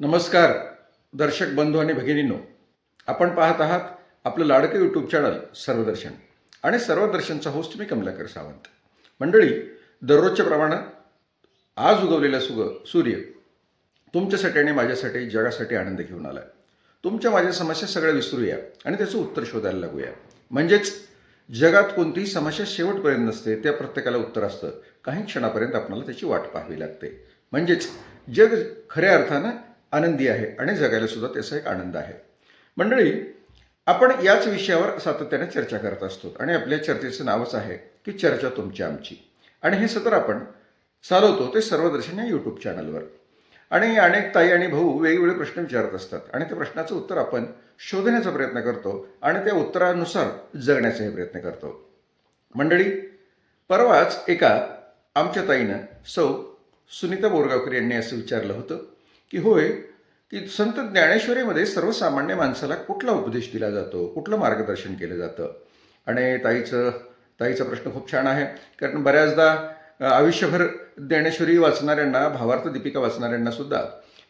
नमस्कार दर्शक बंधू आणि भगिनींनो. आपण पाहत आहात आपलं लाडकं यूट्यूब चॅनल सर्वदर्शन. आणि सर्वदर्शनचा होस्ट मी कमलाकर सावंत. मंडळी दररोजच्या प्रमाणात आज उगवलेला सुग सूर्य तुमच्यासाठी आणि माझ्यासाठी जगासाठी आनंद घेऊन आला तुमच्या माझ्या समस्या सगळ्या विसरूया आणि त्याचं उत्तर शोधायला लागूया. म्हणजेच जगात कोणतीही समस्या शेवटपर्यंत नसते त्या प्रत्येकाला उत्तर असतं. काही क्षणापर्यंत आपल्याला त्याची वाट पाहावी लागते. म्हणजेच जग खऱ्या अर्थानं आनंदी आहे आणि जगायला सुद्धा त्याचा एक आनंद आहे. मंडळी आपण याच विषयावर सातत्याने चर्चा करत असतो आणि आपल्या चर्चेचं नावच आहे की चर्चा तुमची आमची. आणि हे सत्र आपण चालवतो ते सर्वदर्शन या यूट्यूब चॅनलवर आणि अनेक ताई आणि भाऊ वेगवेगळे प्रश्न विचारत असतात आणि त्या प्रश्नाचं उत्तर आपण शोधण्याचा प्रयत्न करतो आणि त्या उत्तरानुसार जगण्याचाही प्रयत्न करतो. मंडळी परवाच एका आमच्या ताईनं सौ सुनीता बोरगावकर यांनी असं विचारलं होतं की होय की संत ज्ञानेश्वरीमध्ये सर्वसामान्य माणसाला कुठला उपदेश दिला जातो? कुठलं मार्गदर्शन केलं जातं? आणि ताईचं ताईचा प्रश्न खूप छान आहे. कारण बऱ्याचदा आयुष्यभर ज्ञानेश्वरी वाचणाऱ्यांना भावार्थ दीपिका वाचणाऱ्यांना सुद्धा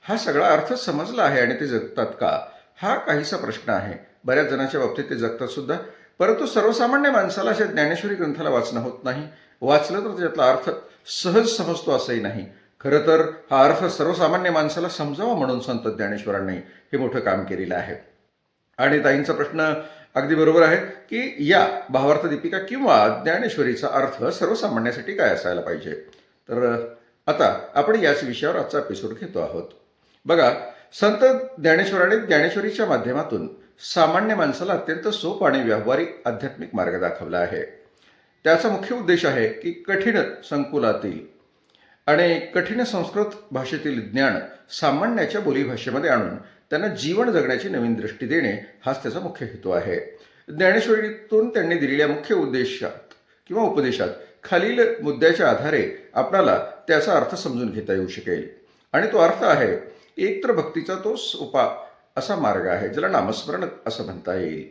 हा सगळा अर्थ समजला आहे आणि ते जगतात का? हा काहीसा प्रश्न आहे. बऱ्याच जणांच्या बाबतीत ते जगतात सुद्धा. परंतु सर्वसामान्य माणसाला अशा ज्ञानेश्वरी ग्रंथाला वाचणं होत नाही. वाचलं तर त्यातला अर्थ सहज समजतो असंही नाही. खरं तर हा अर्थ सर्वसामान्य माणसाला समजावा म्हणून संत ज्ञानेश्वरांनी हे मोठं काम केलेलं आहे. आणि ताईंचा प्रश्न अगदी बरोबर आहे की या भावार्थ दीपिका किंवा ज्ञानेश्वरीचा अर्थ सर्वसामान्यासाठी काय असायला पाहिजे? तर आता आपण याच विषयावर आजचा एपिसोड घेतो आहोत. बघा संत ज्ञानेश्वराने ज्ञानेश्वरीच्या माध्यमातून सामान्य माणसाला अत्यंत सोप आणि व्यावहारिक आध्यात्मिक मार्ग दाखवला आहे. त्याचा मुख्य उद्देश आहे की कठीण संकुलातील आणि कठीण संस्कृत भाषेतील ज्ञान सामान्याच्या बोलीभाषेमध्ये आणून त्यांना जीवन जगण्याची नवीन दृष्टी देणे हाच त्याचा मुख्य हेतू आहे. ज्ञानेश्वरीतून त्यांनी दिलेल्या मुख्य उद्देशात किंवा उपदेशात खालील मुद्द्याच्या आधारे आपणाला त्याचा अर्थ समजून घेता येऊ शकेल. आणि तो अर्थ आहे एकत्र भक्तीचा तो सोपा असा मार्ग आहे ज्याला नामस्मरण असं म्हणता येईल.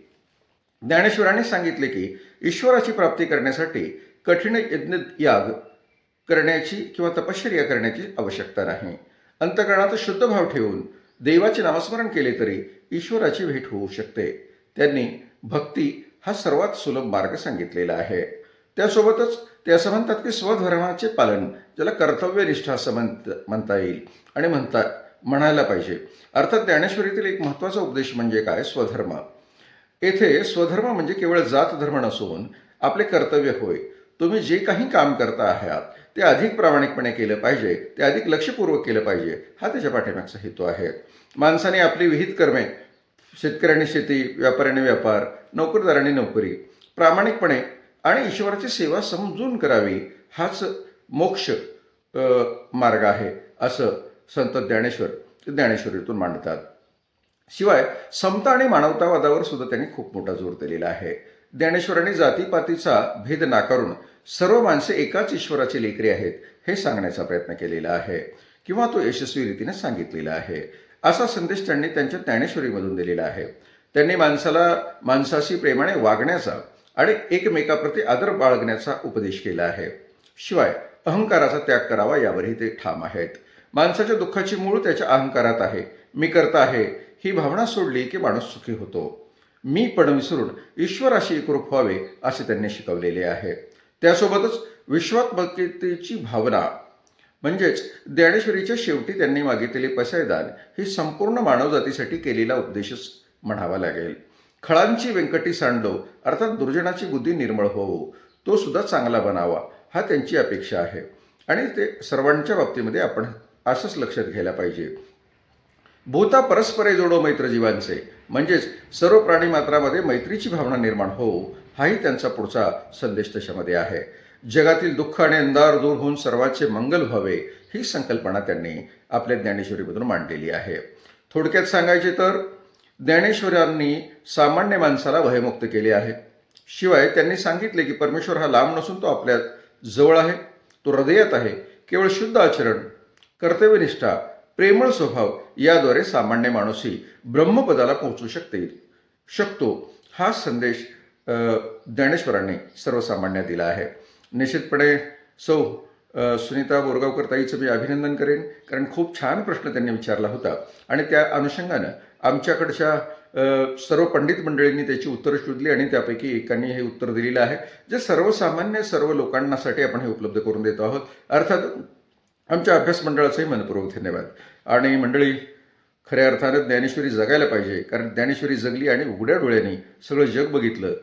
ज्ञानेश्वरांनी सांगितले की ईश्वराची प्राप्ती करण्यासाठी कठीण यज्ञ याग करण्याची किंवा तपश्चर्या करण्याची आवश्यकता नाही. अंतकरणात शुद्ध भाव ठेवून देवाचे नामस्मरण केले तरी ईश्वराची भेट होऊ शकते. त्यांनी भक्ती हा सर्वात सुलभ मार्ग सांगितलेला आहे. त्यासोबतच ते असं म्हणतात की स्वधर्माचे पालन ज्याला कर्तव्यनिष्ठ असं म्हणत म्हणता येईल आणि म्हणता म्हणायला पाहिजे. अर्थात ज्ञानेश्वरीतील एक महत्त्वाचा उपदेश म्हणजे काय? स्वधर्म. येथे स्वधर्म म्हणजे केवळ जात धर्म नसून आपले कर्तव्य होय. तुम्ही जे काही काम करता आहात ते अधिक प्रामाणिकपणे केलं पाहिजे ते अधिक लक्षपूर्वक केलं पाहिजे हा त्याच्या पाठीमागचा हेतू आहे. माणसाने आपली विहित कर्मे शेतकऱ्यांनी शेती व्यापाऱ्याने व्यापार नोकरदारांनी नोकरी प्रामाणिकपणे आणि ईश्वराची सेवा समजून करावी हाच मोक्ष मार्ग आहे असं संत ज्ञानेश्वर ज्ञानेश्वरीतून मांडतात. शिवाय समता आणि मानवतावादावर सुद्धा त्यांनी खूप मोठा जोर दिलेला आहे. ज्ञानेश्वरांनी जातीपातीचा भेद नाकारून सर्व माणसे एकाच ईश्वराची लेकरी आहेत हे सांगण्याचा प्रयत्न केलेला आहे. किंवा तो यशस्वी रीतीने सांगितलेला आहे. असा संदेश त्यांनी त्यांच्या ज्ञानेश्वरीमधून दिलेला आहे. त्यांनी माणसाला माणसाशी प्रेमाने वागण्याचा आणि एकमेकाप्रती आदर बाळगण्याचा उपदेश केला आहे. शिवाय अहंकाराचा त्याग करावा यावरही ते ठाम आहेत. माणसाच्या दुःखाची मूळ त्याच्या अहंकारात आहे. मी करता आहे. ही भावना सोडली की माणूस सुखी होतो. मी पण विसरून ईश्वराशी एकरूप व्हावे असे त्यांनी शिकवलेले आहे. त्यासोबतच विश्वात्मकतेची भावना म्हणजेच ज्ञानेश्वरीच्या शेवटी त्यांनी मागितलेले पसायदान ही संपूर्ण मानवजातीसाठी केलेला उपदेशच म्हणावा लागेल. खळांची व्यंकटी सांडलो अर्थात दुर्जनाची बुद्धी निर्मळ होवो तो सुद्धा चांगला बनावा हा त्यांची अपेक्षा आहे. आणि ते सर्वांच्या बाबतीमध्ये आपण असंच लक्षात घ्यायला पाहिजे. भूता परस्परे जोडो मैत्र जीवांचे म्हणजेच सर्व प्राणी मात्रामध्ये मैत्रीची भावना निर्माण होऊ हाही त्यांचा पुढचा संदेश त्याच्यामध्ये आहे. जगातील दुःख आणि अंधार दूर होऊन सर्वांचे मंगल व्हावे ही संकल्पना त्यांनी आपल्या ज्ञानेश्वरीमधून मांडलेली आहे. थोडक्यात सांगायचे तर ज्ञानेश्वरांनी सामान्य माणसाला भयमुक्त केले आहे. शिवाय त्यांनी सांगितले की परमेश्वर हा लांब नसून तो आपल्या जवळ आहे तो हृदयात आहे केवळ शुद्ध आचरण कर्तव्यनिष्ठा प्रेमळ स्वभाव याद्वारे सामान्य माणूसही ब्रह्मपदाला पोहोचू शकते. शकतो हा संदेश ज्ञानेश्वरांनी सर्वसामान्य दिला आहे. निश्चितपणे सौ सुनीता बोरगावकर ताईचं मी अभिनंदन करेन कारण खूप छान प्रश्न त्यांनी विचारला होता. आणि त्या अनुषंगानं आमच्याकडच्या सर्व पंडित मंडळींनी त्याची उत्तरं शोधली आणि त्यापैकी एकांनी हे उत्तर दिलेलं आहे. जे सर्वसामान्य सर्व लोकांनासाठी आपण हे उपलब्ध करून देतो आहोत. अर्थात आमच्या अभ्यास मंडळाचंही मनपूर्वक धन्यवाद. आणि मंडळी खऱ्या अर्थानं ज्ञानेश्वरी जगायला पाहिजे कारण ज्ञानेश्वरी जगली आणि उघड्या डोळ्यांनी सगळं जग बघितलं.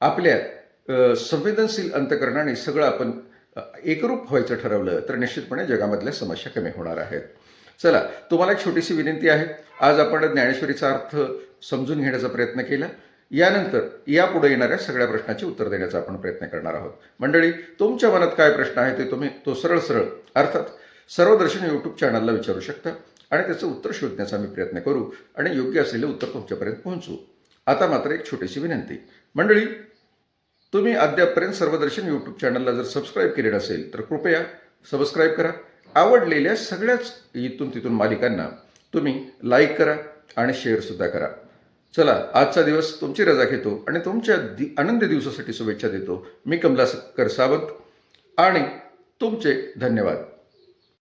आपल्या संवेदनशील अंतकरणाने सगळं आपण एकरूप व्हायचं ठरवलं तर निश्चितपणे जगामधल्या समस्या कमी होणार आहेत. चला तुम्हाला एक छोटीशी विनंती आहे. आज आपण ज्ञानेश्वरीचा अर्थ समजून घेण्याचा प्रयत्न केला. यानंतर यापुढे येणाऱ्या सगळ्या प्रश्नाची उत्तर देण्याचा आपण प्रयत्न करणार आहोत. मंडळी तुमच्या मनात काय प्रश्न आहे ते तुम्ही तो सरळ सरळ अर्थात सर्वदर्शन यूट्यूब चॅनलला विचारू शकता आणि त्याचं उत्तर शोधण्याचा आम्ही प्रयत्न करू आणि योग्य असलेले उत्तर तुमच्यापर्यंत पोहोचू आता मात्र एक छोटीशी विनंती. मंडळी तुम्ही अद्यापपर्यंत सर्वदर्शन यूट्यूब चॅनलला जर सबस्क्राईब केले नसेल तर कृपया सबस्क्राईब करा. आवडलेल्या सगळ्याच इथून तिथून मालिकांना तुम्ही लाईक करा आणि शेअरसुद्धा करा. चला आजचा दिवस तुमची रजा घेतो आणि तुमच्या दि आनंदी दिवसासाठी शुभेच्छा देतो. मी कमलाकर सावंत आणि तुमचे धन्यवाद.